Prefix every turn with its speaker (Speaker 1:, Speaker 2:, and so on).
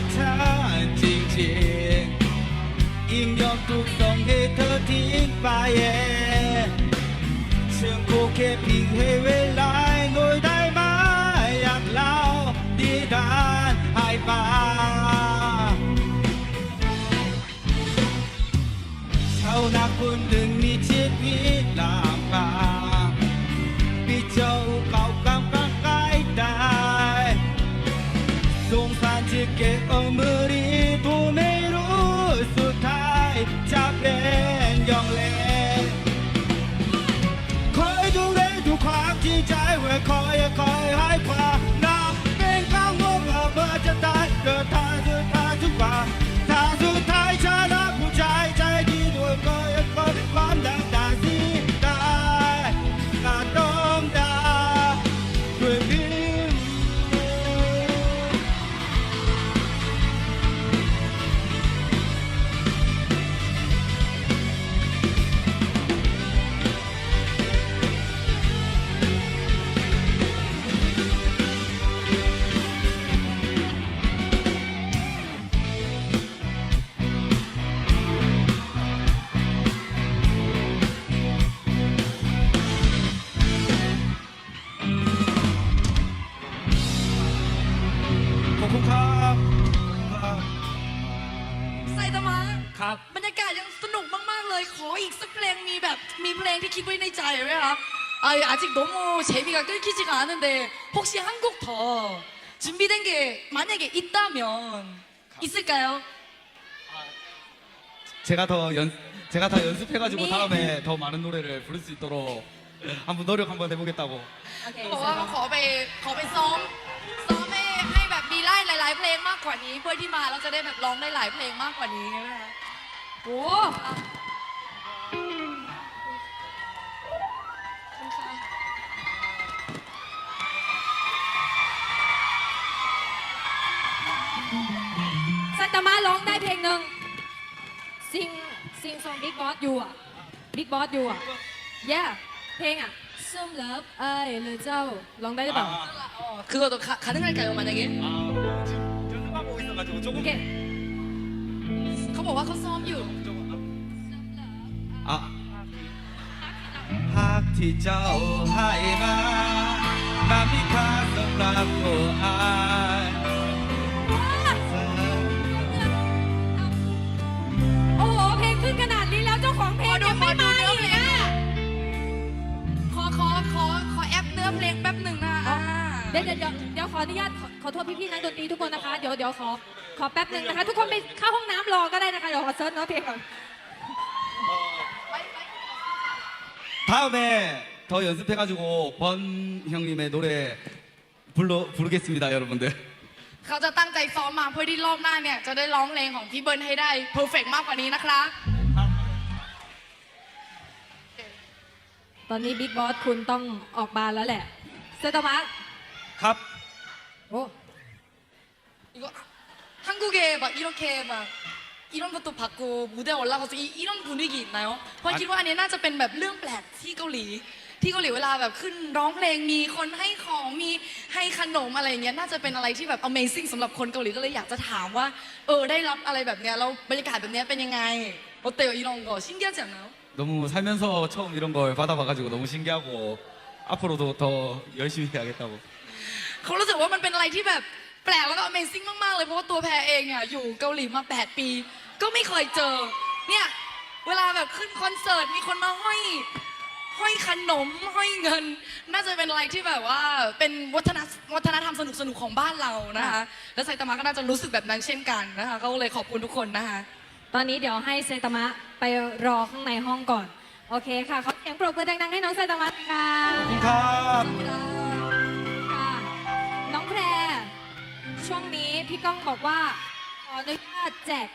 Speaker 1: กเธอจริงๆยิ่งยอมทุกส่งให้เธอทิ้งไปเชื่อกูแค่เพียงให้เว
Speaker 2: ลา
Speaker 1: ครับ
Speaker 2: บรรยากาศยังสนุกมากๆเลย ขออีกสักเพลงมีแบบมีเพลงที่คิดไว้ในใจไหมคะ아 아직 너무 재미가 끊기지가 않은데 혹시 한 곡 더 준비된 게 만약에 있다면 있을까요?
Speaker 1: 제가 더 연, 제가 더 연습해가지고
Speaker 2: 미-
Speaker 1: 다음에 더 많은 노래를 부를 수 있도록 한번 노력 한번 해보겠다고.
Speaker 2: โอเคบอกว่าเขาขอไปขอไปซ้อมซ้อมให้ให้แบบมีไล่หลาย ๆ เพลงมากกว่านี้ เพื่อที่มาเราจะได้แบบร้องได้หลายเพลงมากกว่านี้นะคะ โอ้ขอบคุณค่ะ
Speaker 3: สัตมาร้องได้เพลงหนึ่งซิงซิงซองบิ๊กบอสอยู่อ่ะบิ๊กบอสอยู่อ่ะ yeah เพลงอ่ะซุ่มเลิฟเอ้ยเลยเจ้าร้องได้หรือเปล่า
Speaker 2: 어, 그것도 가, 가능할까요 만약에?
Speaker 1: 아, 지금 연습하고 있어가지고 조금.
Speaker 3: โอเค
Speaker 2: เขาบอกว่าเขาซ้อมอยู่
Speaker 1: หากที่เจ้าให้มามามีค่าสำหรับ
Speaker 3: โออายโอ้โห เพลงขึ้นขนาดนี้แล้วเจ้าของเพลงยังไม่มาอีกนะ
Speaker 2: ขอขอขอขอแอปเนื้อเพลงแป๊บหนึ่งนะ
Speaker 3: เดี๋ยวเดี๋ยวเดี๋ยวขออนุญาตขอขอโทษพี่ๆนักดนตรีทุกคนนะคะ เดี๋ยวเดี๋ยวขอ ขอแป๊บหนึ่งนะคะ ทุกคนไปเข้าห้องน้ำรอก็ได้นะคะ เดี๋ยวขอเซิร์ชเนื้อเพลงก่อน
Speaker 1: 다음에 더 연습해가지고 번 형님의 노래 불러 부르겠습니다, 여러분들.
Speaker 2: เขาจะตั้งใจซ้อมมาเพื่อที่รอบหน้าเนี่ย จะได้ร้องเพลงของพี่เบิร์นให้ได้เพอร์เฟกมากกว่านี้นะครับ
Speaker 3: ตอนนี้บิ๊กบอสคุณต้องออกบานแล้วแหละเซตมาร์
Speaker 1: 갑.
Speaker 3: โอ้
Speaker 2: 이거 한국에 막 이렇게 막 이런 것도 받고 무대 올라가서 이, 이런 분위기 있나요? เพราะคิดว่าอันนี้น่าจะเป็นแบบเรื่องแปลกที่เกาหลี ที่เกาหลีเวลาแบบขึ้นร้องเพลงมีคนให้ของมีให้ขนมอะไรอย่างเงี้ยน่าจะเป็นอะไรที่แบบ Amazing สำหรับคนเกาหลีก็เลยอยากจะถามว่า เออได้รับอะไรแบบเนี้ยแล้วบรรยากาศแบบเนี้ยเป็นยังไง어때요 이런 거 신기하지 않나요?
Speaker 1: 너무 살면서 처음 이런 걸 받아봐가지고 너무 신기하고 앞으로도 더 열심히 해야겠다고.
Speaker 2: เขารู้สึกว่ามันเป็นอะไรที่แบบ แปลกแล้วก็ Amazing มาก ๆ เลย เพราะว่าตัวแพรเองอะอยู่เกาหลีมา 8 ปี ก็ไม่เคยเจอ เนี่ย เวลาแบบขึ้นคอนเสิร์ต มีคนมาห้อย ห้อยขนม ห้อยเงิน น่าจะเป็นอะไรที่แบบว่าเป็นวัฒนวัฒนธรรมสนุกๆของบ้านเรานะคะ แล้วไซตามะก็น่าจะรู้สึกแบบนั้นเช่นกันนะคะ ก็เลยขอบคุณทุกคนนะคะ
Speaker 3: ตอนนี้เดี๋ยวให้เซตามะไปรอข้างในห้องก่อน โอเคค่ะ ขอเสียงปรบมือดังๆให้น้องเซตามะค่ะ
Speaker 1: 컵.
Speaker 3: ค่ะ ช่วงนี้พี่ก้องบอกว่าขออนุญาตแจก